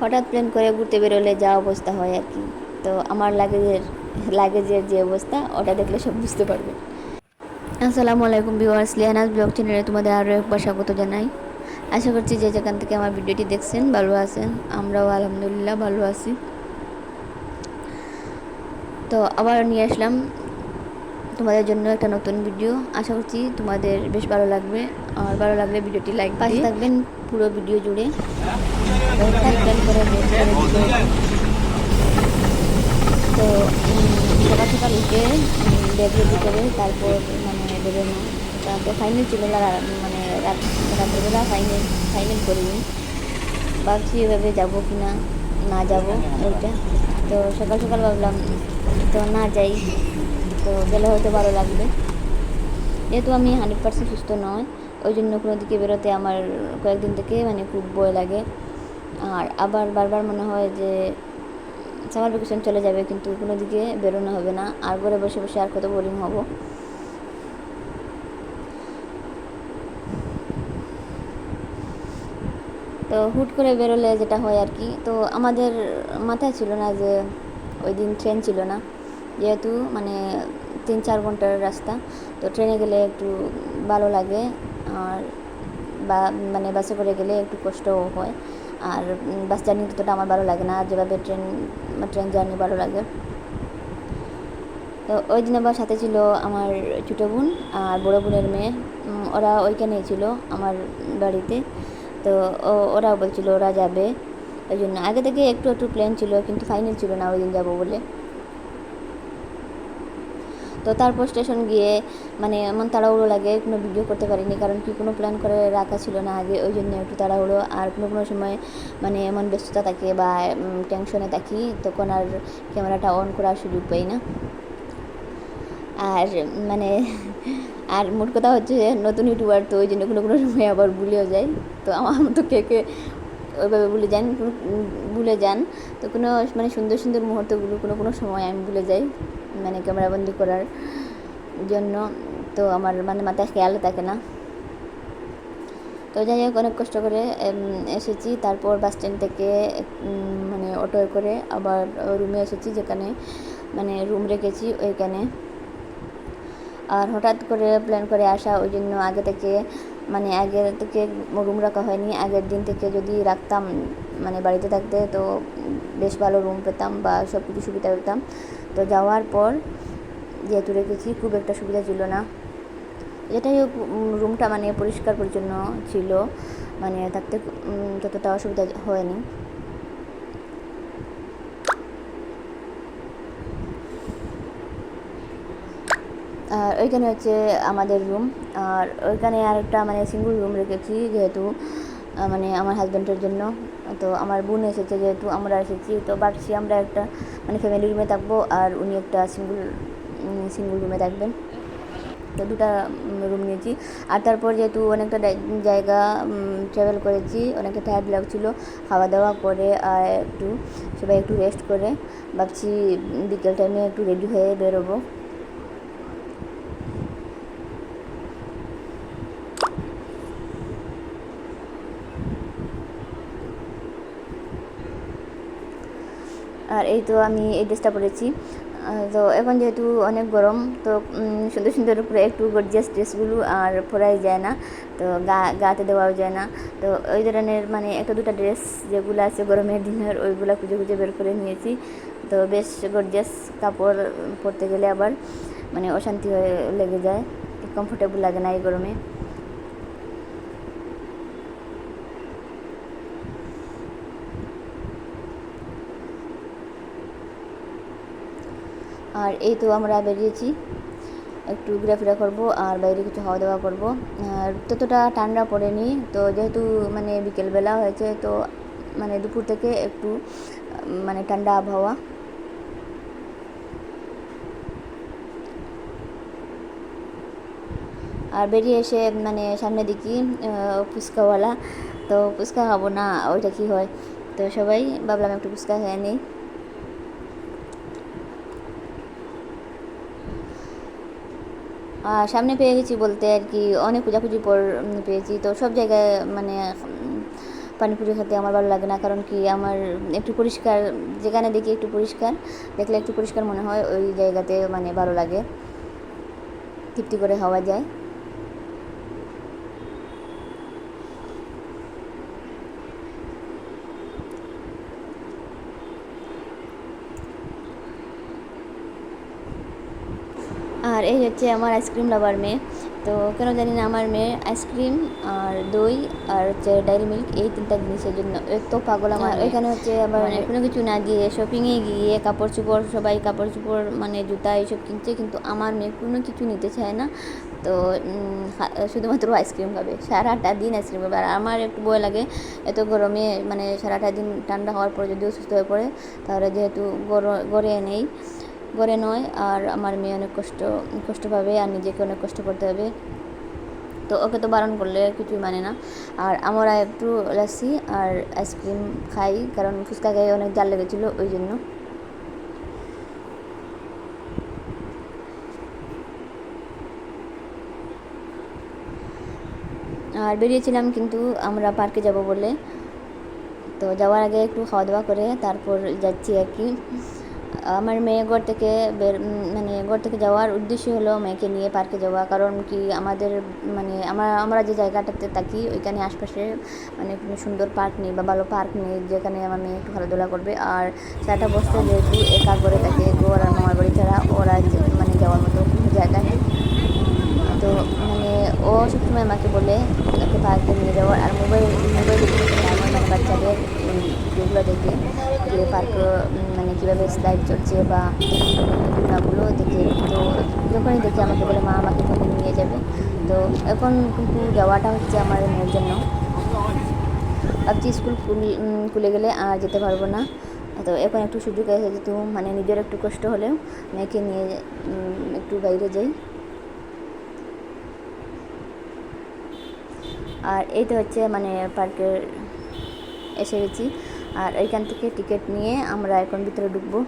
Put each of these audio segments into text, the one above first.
হঠাৎ প্ল্যান করে ঘুরতে বেরোলে যা অবস্থা হয় আর কি। তো আমার লাগেজের লাগেজের যে অবস্থা, ওটা দেখলে সব বুঝতে পারবে। আসসালামু আলাইকুম ভিউয়ার্স, লিয়ানাস ব্লগ চ্যানেলে তোমাদের আরও একবার স্বাগত জানাই। আশা করছি যে যেখান থেকে আমার ভিডিওটি দেখছেন ভালো আছেন, আমরাও আলহামদুলিল্লাহ ভালো আছি। তো আবার নিয়ে আসলাম তোমাদের জন্য একটা নতুন ভিডিও। আশা করছি তোমাদের বেশ ভালো লাগবে। আর ভালো লাগলে ভিডিওটি লাইক পাশে থাকবেন পুরো ভিডিও জুড়ে। তো সকাল সকাল উঠে ব্যাগ করে তারপর মানে বেরোনো তারপর ফাইনাল ছিল মানে রাত রাত্রেবেলা ফাইনাল ফাইনাল করিনি ভাবছি এভাবে যাব কি না। না যাব ওইটা তো সকাল সকাল ভাবলাম তো না যাই তো গেলে হয়তো ভালো লাগবে। যেহেতু আমি হান্ড্রেড পার্সেন্ট সুস্থ নয়, ওই জন্য কোনো দিকে বেরোতে আমার কয়েকদিন থেকে মানে খুব ভয় লাগে। আর আবার বারবার মনে হয় যে সামার ভ্যাকেশন চলে যাবে, কিন্তু কোনো দিকে বেরোনো হবে না। আর ঘরে বসে বসে আর কত বোরিং হব। তো হুট করে বেরোলে যেটা হয় আর কি, তো আমাদের মাথায় ছিল না যে ওই দিন ট্রেন ছিল না। যেহেতু মানে তিন চার ঘণ্টার রাস্তা, তো ট্রেনে গেলে একটু ভালো লাগে। আর বা মানে বাসে করে গেলে একটু কষ্টও হয়। আর বাস জার্নি ততটা আমার ভালো লাগে না যেভাবে ট্রেন ট্রেন জার্নি ভালো লাগে। তো ওই দিন আবার সাথে ছিল আমার ছোটো বোন আর বড়ো বোনের মেয়ে। ওরা ওইখানেই ছিল আমার বাড়িতে। তো ওরাও বলছিল ওরা যাবে। ওই জন্য আগে থেকে একটু একটু প্ল্যান ছিল, কিন্তু ফাইনাল ছিল না ওই দিন যাব বলে। তো তারপর স্টেশন গিয়ে মানে এমন তাড়াহুড়ো লাগে, কোনো ভিডিও করতে পারিনি। কারণ কি, কোনো প্ল্যান করে রাখা ছিল না আগে, ওই জন্য একটু তাড়াহুড়ো। আর কোনো কোনো সময় মানে এমন ব্যস্ততা থাকে বা টেনশনে থাকি, তখন আর ক্যামেরাটা অন করার সুযোগ পাই না। আর মানে আর মোট কথা হচ্ছে নতুন ইউটিউবার তো ওই জন্য কোনো কোনো সময় আবার ভুলেও যায়। তো আমার মতো কে কে ওইভাবে ভুলে যান ভুলে যান। তো কোনো মানে সুন্দর সুন্দর মুহূর্তগুলো কোনো কোনো সময় আমি ভুলে যাই। মানে ক্যামেরাবন্দি করার জন্য। তো আমার মানে মাথায় খেয়াল থাকে না। তো যাই হোক, অনেক কষ্ট করে এসেছি। তারপর বাস স্ট্যান্ড থেকে মানে অটোয় করে আবার রুমে এসেছি, যেখানে মানে রুম রেখেছি ওইখানে। আর হঠাৎ করে প্ল্যান করে আসা, ওই জন্য আগে থেকে মানে আগে থেকে রুম রাখা হয়নি। আগের দিন থেকে যদি রাখতাম মানে বাড়িতে থাকতে, তো বেশ ভালো রুম পেতাম বা সব কিছু সুবিধা পেতাম। তো যাওয়ার পর যেহেতু রেখেছি খুব একটা সুবিধা ছিল না। উম, রুমটা মানে পরিষ্কার পরিচ্ছন্ন ছিল। মানে থাকতে ততটা অসুবিধা হয়নি। আর ওইখানে হচ্ছে আমাদের রুম আর ওইখানে আরেকটা মানে সিঙ্গল রুম রেখেছি যেহেতু মানে আমার হাজব্যান্ডের জন্য। তো আমার বোন এসেছে যেহেতু আমরা এসেছি, তো ভাবছি আমরা একটা মানে ফ্যামিলি রুমে থাকব আর উনি একটা সিঙ্গল সিঙ্গল রুমে থাকবেন। তো দুটা রুম নিয়েছি। আর তারপর যেহেতু অনেকটা জায়গা ট্রাভেল করেছি, অনেকটা টায়ার্ড লাগছিল। খাওয়া দাওয়া করে আর একটু, সবাই একটু রেস্ট করে। ভাবছি বিকেল টাইমে একটু রেডি হয়ে বেরোবো। আর এই তো আমি এই ড্রেসটা পরেছি। তো এখন যেহেতু অনেক গরম, তো সুন্দর সুন্দর করে একটু গর্জিয়াস ড্রেসগুলো আর পরাই যায় না, তো গা, গাতে দেওয়াও যায় না। তো ওই ধরনের মানে একটা দুটো ড্রেস যেগুলো আছে গরমের দিনের, ওইগুলো খুঁজে খুঁজে বের করে নিয়েছি। তো বেশ গর্জিয়াস কাপড় পরতে গেলে আবার মানে অশান্তি হয়ে লেগে যায় কমফোর্টেবল লাগে না এই গরমে। আর এই তো আমরা বেরিয়েছি। একটু ঘোরাফেরা করব আর বাইরে কিছু খাওয়া দাওয়া করব। ততটা ঠান্ডা পড়েনি, তো যেহেতু মানে বিকেলবেলা হয়েছে, তো মানে দুপুর থেকে একটু মানে ঠান্ডা আবহাওয়া। আর বেরিয়ে এসে মানে সামনে দেখি ফুচকাওয়ালা। তো ফুচকা খাব না, ওইটা কি হয়? তো সবাই ভাবলাম একটু ফুচকা খেয়ে নিই। সামনে পেয়ে গেছি বলতে আর কি অনেক পূজাপুজি পর পেয়েছি। তো সব জায়গায় মানে পানি পুজো খেতে আমার ভালো লাগে না। কারণ কি আমার একটু পরিষ্কার, যেখানে দেখি একটু পরিষ্কার, দেখলে একটু পরিষ্কার মনে হয়, ওই জায়গাতে মানে ভালো লাগে। তৃপ্তি করে হওয়া যায়। আর এই হচ্ছে আমার আইসক্রিম লাভার মেয়ে। তো কেন জানি না আমার মেয়ে আইসক্রিম আর দই আর হচ্ছে ডাইরি মিল্ক এই তিনটা জিনিসের জন্য। এত পাগল আমার। এখানে হচ্ছে আবার মানে কোনো কিছু না দিয়ে শপিংয়ে গিয়ে কাপড় চোপড় সবাই কাপড় চোপড় মানে জুতা এইসব কিনছে কিন্তু আমার মেয়ে কোনো কিছু নিতে চায় না। তো শুধুমাত্র আইসক্রিম খাবে। সারাটা দিন আইসক্রিম খাবে। আর আমার একটু ভয় লাগে এত গরমে মানে সারাটা দিন ঠান্ডা হওয়ার পর যদি অসুস্থ হয়ে পড়ে তাহলে যেহেতু গর- গড়ে নেই। গড়ে নয়, আর আমার মেয়ে অনেক কষ্ট কষ্ট পাবে আর নিজেকে অনেক কষ্ট করতে হবে। তো ওকে তো বারণ করলে কিছুই মানে না। আর আমরা একটু লাসি আর আইসক্রিম খাই, কারণ ফুচকা গায়ে অনেক জাল লেগেছিলো ওই জন্য। আর বেরিয়েছিলাম কিন্তু আমরা পার্কে যাব বলে। তো যাওয়ার আগে একটু খাওয়া দাওয়া করে তারপর যাচ্ছি আর কি। আমার মেয়ে ঘর থেকে বের মানে ঘর থেকে যাওয়ার উদ্দেশ্য হলো মেয়েকে নিয়ে পার্কে যাওয়া। কারণ কি আমাদের মানে আমরা আমরা যে জায়গাটাতে থাকি, ওইখানে আশপাশে মানে কোনো সুন্দর পার্ক নেই বা ভালো পার্ক নেই, যেখানে আমার মেয়ে একটু খেলাধুলা করবে। আর সারাটা বছর যেহেতু একা করে থাকে গোয়ার আর মামার বাড়ি ছাড়া ওরা মানে যাওয়ার মতো কোনো জায়গা নেই। তো মানে ও সবসময় আমাকে বলে ওকে পার্কে নিয়ে যাওয়ার আর মোবাইল মোবাইল আমার মানে বাচ্চাদের যেগুলো দেখে, যে পার্ক কীভাবে স্লাইড চলছে বা ঘটনাগুলো দেখে, তো যখনই দেখে আমাকে বলে, মা, আমাকে তুমি নিয়ে যাবে। তো এখন কিন্তু যাওয়াটা হচ্ছে আমার মেয়ের জন্য। ভাবছি স্কুল খুলে গেলে আর যেতে পারব না। তো এখন একটু সুযোগ এসে যেহেতু মানে নিজের একটু কষ্ট হলেও মেয়েকে নিয়ে একটু বাইরে যাই। আর এই তো হচ্ছে মানে পার্কের এসে গেছি। আর এইখান থেকে টিকিট নিয়ে আমরা এখন ভিতরে ঢুকবো।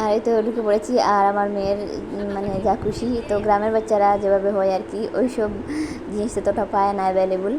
আর এই তো ঢুকে পড়েছি আর আমার মেয়ের মানে যা খুশি। তো গ্রামের বাচ্চারা যেভাবে হয় আর কি ওই সব জিনিস তোটা পায় না অ্যাভেলেবল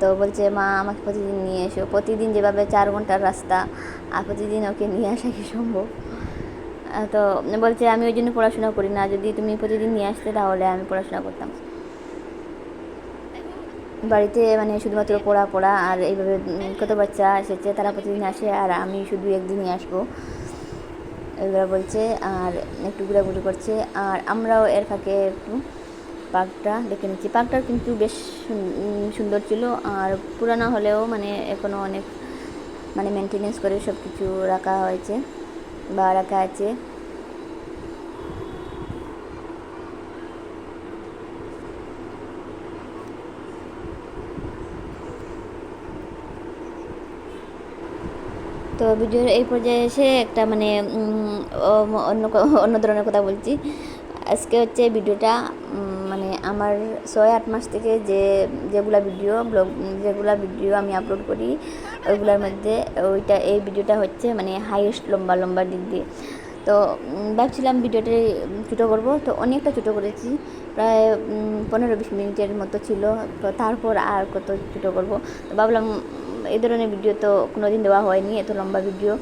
তো বলছে, মা, আমাকে প্রতিদিন নিয়ে এসো। প্রতিদিন যেভাবে চার ঘণ্টার রাস্তা, আর প্রতিদিন ওকে নিয়ে আসা কি সম্ভব? তো বলছে, আমি ওই জন্য পড়াশোনা করি না। যদি তুমি প্রতিদিন নিয়ে আসতে, তাহলে আমি পড়াশোনা করতাম। বাড়িতে মানে শুধুমাত্র পড়া পড়া, আর এইভাবে কত বাচ্চা এসেছে, তারা প্রতিদিন আসে, আর আমি শুধু একদিনই আসব। এগুলো বলছে, আর একটু ঘোরাঘুরি করছে, আর আমরাও এর ফাঁকে একটু পার্কটা দেখে নিচ্ছি। পার্কটা কিন্তু বেশ সুন্দর ছিল, আর পুরানো হলেও মানে এখনও অনেক মানে মেনটেনেন্স করে সব কিছু রাখা হয়েছে। বা রাখা আছে তো ভিডিওর এই পর্যায়ে এসে একটা মানে অন্য অন্য ধরনের কথা বলছি। আজকে হচ্ছে ভিডিওটা আমার ছয় আট মাস থেকে যে যেগুলা ভিডিও, ব্লগ যেগুলা ভিডিও আমি আপলোড করি, ওইগুলোর মধ্যে ওইটা, এই ভিডিওটা হচ্ছে মানে হাইয়েস্ট লম্বা লম্বা দিক দিয়ে। তো ভাবছিলাম ভিডিওটা ছোটো করব, তো অনেকটা ছোটো করেছি, প্রায় পনেরো বিশ মিনিটের মতো ছিল, তো তারপর আর কত ছোটো করব? তো ভাবলাম, এই ধরনের ভিডিও তো কোনো দিন দেওয়া হয়নি, এত লম্বা ভিডিও,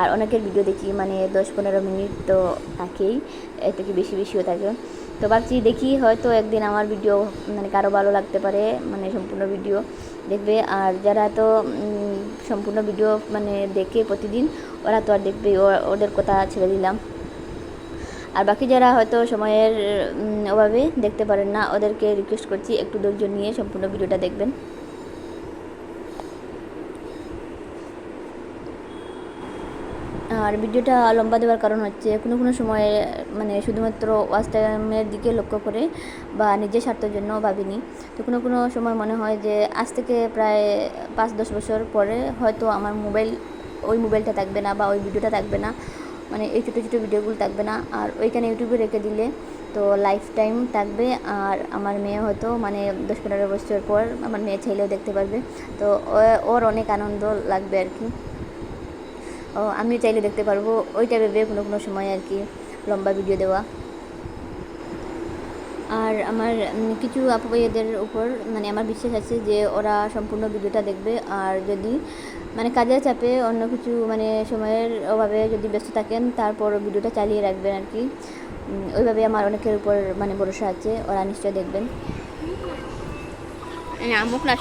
আর অনেকের ভিডিও দেখি মানে দশ পনেরো মিনিট তো থাকেই এর থেকে বেশি বেশিও থাকে? তো ভাবছি দেখি হয়তো একদিন আমার ভিডিও মানে কারও ভালো লাগতে পারে মানে সম্পূর্ণ ভিডিও দেখবে। আর যারা তো সম্পূর্ণ ভিডিও মানে দেখে প্রতিদিন, ওরা তো আর দেখবে ওদের কথা ছেড়ে দিলাম। আর বাকি যারা হয়তো সময়ের অভাবে দেখতে পারেন না, ওদেরকে রিকোয়েস্ট করছি একটু ধৈর্য নিয়ে সম্পূর্ণ ভিডিওটা দেখবেন। আর ভিডিওটা লম্বা দেওয়ার কারণ হচ্ছে কোনো কোনো সময়ে মানে শুধুমাত্র ওয়াচ টাইমের দিকে লক্ষ্য করে বা নিজের স্বার্থের জন্য ভাবিনি। তো কোনো কোনো সময় মনে হয় যে আজ থেকে প্রায় পাঁচ দশ বছর পরে হয়তো আমার মোবাইল, ওই মোবাইলটা থাকবে না বা ওই ভিডিওটা থাকবে না। মানে এই ছোটো ছোটো ভিডিওগুলো থাকবে না। আর ওইখানে ইউটিউবে রেখে দিলে তো লাইফ টাইম থাকবে। আর আমার মেয়ে হয়তো মানে দশ পনেরো বছর পর আমার মেয়ে ছেলেও দেখতে পারবে। তো ওর অনেক আনন্দ লাগবে আর কি। আমিও চাইলে দেখতে পারব। ওইটা ভেবে কোনো কোনো সময় আর কি লম্বা ভিডিও দেওয়া। আর আমার কিছু আপু উপর মানে আমার বিশ্বাস আছে যে ওরা সম্পূর্ণ ভিডিওটা দেখবে। আর যদি মানে কাজের চাপে অন্য কিছু মানে সময়ের অভাবে যদি ব্যস্ত থাকেন, তারপর ভিডিওটা চালিয়ে রাখবেন আর কি। ওইভাবে আমার অনেকের উপর মানে ভরসা আছে, ওরা নিশ্চয় দেখবেন। মুখ না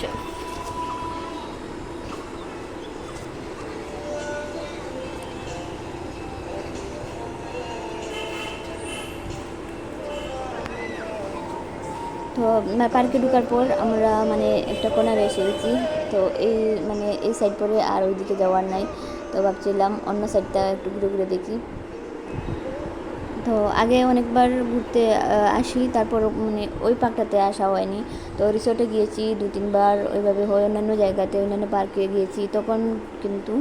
তো পার্কে ঢুকার পর আমরা মানে একটা কোনারে এসে গেছি তো এই মানে এই সাইড পরে আর ওইদিকে যাওয়ার নাই। তো ভাবছিলাম অন্য সাইডটা একটু ঘুরে ঘুরে দেখি। তো আগে অনেকবার ঘুরতে আসি, তারপর মানে ওই পার্কটাতে আসা হয়নি। তো রিসোর্টে গিয়েছি দু, তিনবার, ওইভাবে হয় অন্যান্য জায়গাতে, অন্যান্য পার্কে গিয়েছি। তখন কিন্তু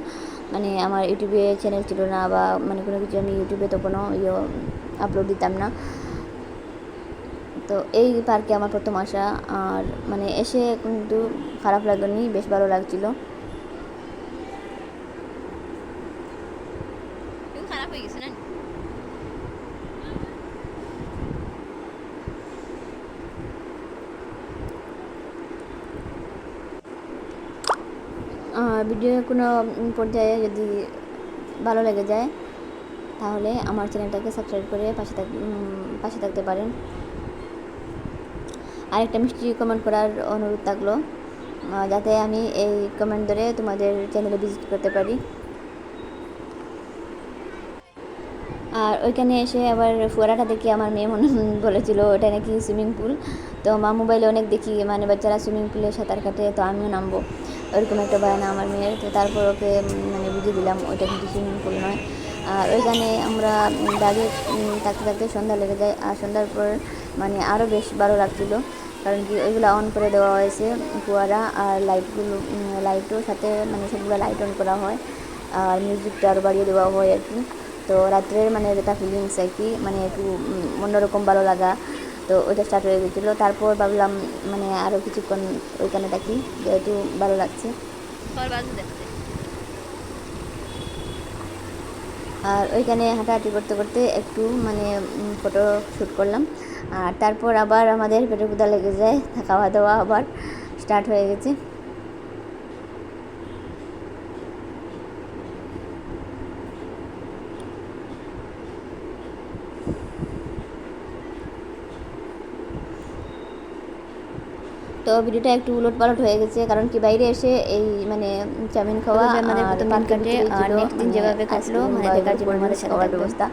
মানে আমার ইউটিউবে চ্যানেল ছিল না বা মানে কোনো কিছু আমি ইউটিউবে তখনও ইয়ে আপলোড দিতাম না। তো এই পার্কে আমার প্রথম আসা। আর মানে এসে কিন্তু খারাপ লাগেনি বেশ ভালো লাগছিল। খারাপ হয়ে গেছে না? ভিডিও কোনো পর্যায়ে যদি ভালো লেগে যায় তাহলে আমার চ্যানেলটাকে সাবস্ক্রাইব করে পাশে থাক পাশে থাকতে পারেন। আরেকটা মিষ্টি কমেন্ট করার অনুরোধ থাকল। যাতে আমি এই কমেন্ট ধরে তোমাদের চ্যানেলে ভিজিট করতে পারি। আর ওইখানে এসে আবার ফোয়ারাটা দেখে আমার মেয়ে মনে বলেছিল, ওটা নাকি সুইমিং পুল তো মা মোবাইলে অনেক দেখি মানে বাচ্চারা সুইমিং পুলে সাঁতার কাটে, তো আমিও নামবো। ওরকম একটা বায়না আমার মেয়ের, তো তারপর ওকে মানে বুঝিয়ে দিলাম, ওইটা কিন্তু সুইমিং পুল নয়। আর ওইখানে আমরা দাঁড়িয়ে থাকতে থাকতে সন্ধ্যা লেগে যায়, আর সন্ধ্যার পর মানে আরও বেশ ভালো লাগছিল কারণ কি ওইগুলো অন করে দেওয়া হয়েছে ফোয়ারা আর লাইটগুলো লাইটও সাথে মানে সবগুলো লাইট অন করা হয় আর মিউজিকটা আরও বাড়িয়ে দেওয়া হয় আর কি। তো রাত্রের মানে যেটা ফিলিংস আর কি মানে একটু অন্যরকম ভালো লাগা। তো ওইটা স্টার্ট হয়ে গেছিল। তারপর ভাবলাম মানে আরও কিছুক্ষণ ওইখানে থাকি যেহেতু ভালো লাগছে। আর ওইখানে হাঁটাহাঁটি করতে করতে একটু মানে ফটো শ্যুট করলাম। আর তারপর আবার আমাদের পেটে ক্ষুধা লেগে যায় খাওয়া দাওয়া আবার স্টার্ট হয়ে গেছে। তো ভিডিওটা একটু উলট পালট হয়ে গেছে কারণ কি বাইরে এসে এই মানে চাউমিন খাওয়া প্রথম দিন কাটে, আর next দিন মানে যেভাবে কাটলো, মানে দেখার জন্য আমাদের খাওয়ার ব্যবস্থা।